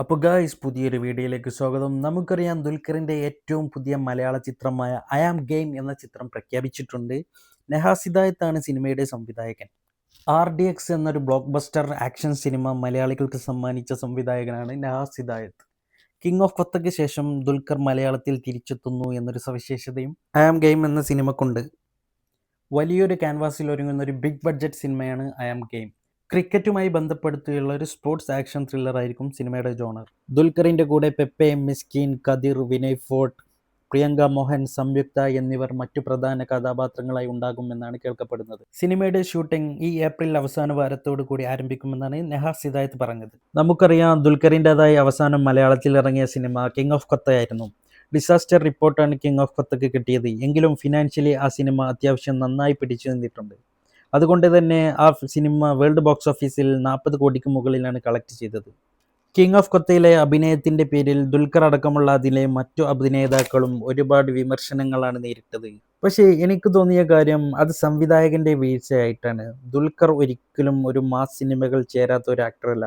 അപ്പോൾ ഗായ്സ് പുതിയൊരു വീഡിയോയിലേക്ക് സ്വാഗതം. നമുക്കറിയാം ദുൽഖറിന്റെ ഏറ്റവും പുതിയ മലയാള ചിത്രമായ ഐ ആം ഗെയിം എന്ന ചിത്രം പ്രഖ്യാപിച്ചിട്ടുണ്ട്. നെഹാസിദായത്താണ് സിനിമയുടെ സംവിധായകൻ. ആർ ഡി എക്സ് എന്നൊരു ബ്ലോക്ക് ബസ്റ്റർ ആക്ഷൻ സിനിമ മലയാളികൾക്ക് സമ്മാനിച്ച സംവിധായകനാണ് നെഹാസിദായത്ത് കിങ് ഓഫ് കൊത്തയ്ക്ക് ശേഷം ദുൽഖർ മലയാളത്തിൽ തിരിച്ചെത്തുന്നു എന്നൊരു സവിശേഷതയും ഐ ആം ഗെയിം എന്ന സിനിമക്കുണ്ട് വലിയൊരു ക്യാൻവാസിൽ ഒരുങ്ങുന്ന ഒരു ബിഗ് ബഡ്ജറ്റ് സിനിമയാണ് ഐ ആം ഗെയിം ക്രിക്കറ്റുമായി ബന്ധപ്പെടുത്തിയുള്ള ഒരു സ്പോർട്സ് ആക്ഷൻ ത്രില്ലർ ആയിരിക്കും സിനിമയുടെ ജോണർ ദുൽഖറിന്റെ കൂടെ പെപ്പെ മിസ്കിൻ കദിർ വിനയ് ഫോർട്ട് പ്രിയങ്ക മോഹൻ സംയുക്ത എന്നിവർ മറ്റു പ്രധാന കഥാപാത്രങ്ങളായി ഉണ്ടാകുമെന്നാണ് കേൾക്കപ്പെടുന്നത്. സിനിമയുടെ ഷൂട്ടിംഗ് ഈ ഏപ്രിൽ അവസാന വാരത്തോടു കൂടി ആരംഭിക്കുമെന്നാണ് നെഹ സിദായത്ത് പറഞ്ഞത്. നമുക്കറിയാം ദുൽഖറിന്റെതായി അവസാനം മലയാളത്തിൽ ഇറങ്ങിയ സിനിമ കിങ് ഓഫ് കൊത്തയായിരുന്നു ഡിസാസ്റ്റർ റിപ്പോർട്ടാണ് കിങ് ഓഫ് കൊത്തക്ക് കിട്ടിയത്. എങ്കിലും ഫിനാൻഷ്യലി ആ സിനിമ അത്യാവശ്യം നന്നായി പിടിച്ചു നിന്നിട്ടുണ്ട്. അതുകൊണ്ട് തന്നെ ആ സിനിമ വേൾഡ് ബോക്സ് ഓഫീസിൽ നാൽപ്പത് കോടിക്ക് മുകളിലാണ് കളക്ട് ചെയ്തത്. കിങ് ഓഫ് കൊത്തയിലെ അഭിനയത്തിന്റെ പേരിൽ ദുൽഖർ അടക്കമുള്ള അതിലെ മറ്റു അഭിനേതാക്കളും ഒരുപാട് വിമർശനങ്ങളാണ് നേരിട്ടത്. പക്ഷേ എനിക്ക് തോന്നിയ കാര്യം അത് സംവിധായകന്റെ വീഴ്ചയായിട്ടാണ്. ദുൽഖർ ഒരിക്കലും ഒരു മാസ് സിനിമകൾ ചേരാത്ത ഒരു ആക്ടറല്ല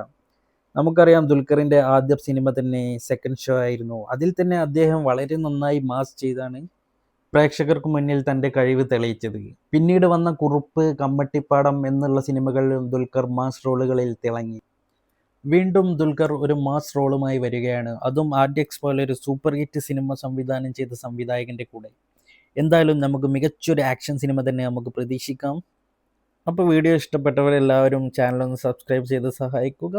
നമുക്കറിയാം ദുൽഖറിന്റെ ആദ്യ സിനിമ തന്നെ സെക്കൻഡ് ഷോ ആയിരുന്നു. അതിൽ തന്നെ അദ്ദേഹം വളരെ നന്നായി മാസ് ചെയ്താണ്. പ്രേക്ഷകർക്ക് മുന്നിൽ തന്റെ കഴിവ് തെളിയിച്ചത്. പിന്നീട് വന്ന കുറുപ്പ് കമ്മട്ടിപ്പാടം എന്നുള്ള സിനിമകളിലും ദുൽഖർ മാസ് റോളുകളിൽ തിളങ്ങി. വീണ്ടും ദുൽഖർ ഒരു മാസ് റോളുമായി വരികയാണ്. അതും ആർഡിയക്സ് പോലെ ഒരു സൂപ്പർ ഹിറ്റ് സിനിമ സംവിധാനം ചെയ്ത സംവിധായകന്റെ കൂടെ. എന്തായാലും നമുക്ക് മികച്ചൊരു ആക്ഷൻ സിനിമ തന്നെ നമുക്ക് പ്രതീക്ഷിക്കാം. അപ്പോൾ വീഡിയോ ഇഷ്ടപ്പെട്ടവരെല്ലാവരും ചാനലൊന്ന് സബ്സ്ക്രൈബ് ചെയ്ത് സഹായിക്കുക.